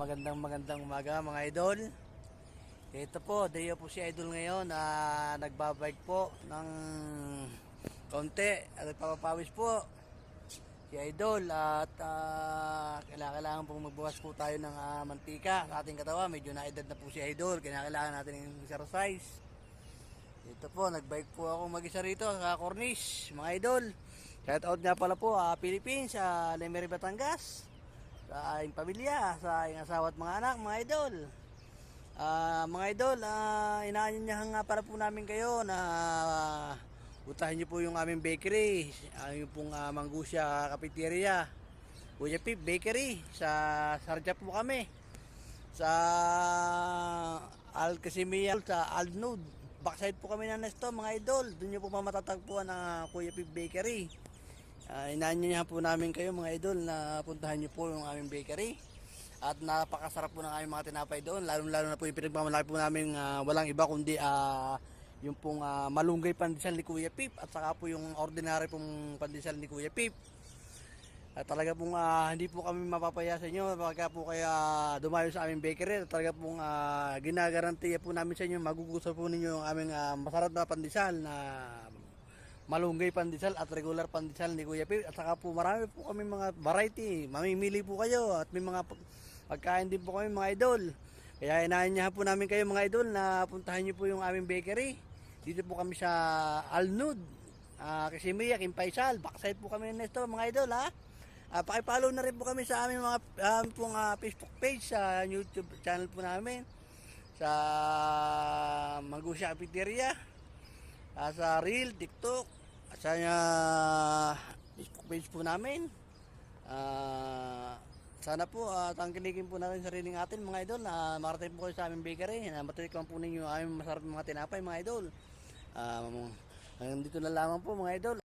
magandang magandang umaga mga idol. Ito po, day po si idol ngayon na nagbabike po ng konti at nagpapapawis po si idol at ah, kailangan, kailangan pong magbukas po tayo ng ah, mantika sa ating katawan. Medyo na-edad na po si idol, kailangan natin ng exercise. Ito po, nagbike po ako mag-isa rito sa Cornish, mga idol. Shout out nga pala po, ah, Philippines, sa Lemery, Batangas sa aking pamilya, sa aking asawa at mga anak, mga idol. Ah, mga idol, uh, inaanyayahan nga para po namin kayo na utahin niyo po yung aming bakery, uh, yung pong uh, Mangusya Cafeteria, Kuya Pip Bakery, sa Sarja po kami. Sa Al Casimia, sa Alnud. Backside po kami na nesto, mga idol. Doon niyo po matatagpuan ang Kuya Pip Bakery. Uh, inaanyayahan po namin kayo mga idol na puntahan niyo po yung aming bakery. At napakasarap po ng aming mga tinapay doon. Lalo-lalo na po yung pinagmamalaki po namin ah, walang iba kundi ah, yung pong ah, malunggay pandesal ni Kuya Pip at saka po yung ordinary pong pandesal ni Kuya Pip. At talaga pong ah, hindi po kami mapapaya sa inyo pagka po kaya dumayo sa aming bakery. At talaga pong uh, ginagarantiya po namin sa inyo magugustuhan po ninyo yung aming ah, masarap na pandesal na malunggay pandesal at regular pandesal ni Kuya Pip. At saka po marami po kami mga variety. Mamimili po kayo at may mga pag- pagkain din po kami mga idol. Kaya inaanyahan po namin kayo mga idol na puntahan niyo po yung aming bakery. Dito po kami sa Alnud. Uh, kasi Mia, Kimpaisal. Backside po kami nesto mga idol ha. Uh, pakipollow na rin po kami sa aming mga um, pong, ah, Facebook page sa YouTube channel po namin sa Magusya Cafeteria Ah, sa Reel, TikTok, sa uh, Facebook page po namin. Ah, sana po uh, tangkilikin po natin sariling atin mga idol na marating po kayo sa aming bakery na matikman po ninyo ang aming masarap mga tinapay mga idol. Um, hanggang dito na lamang po mga idol.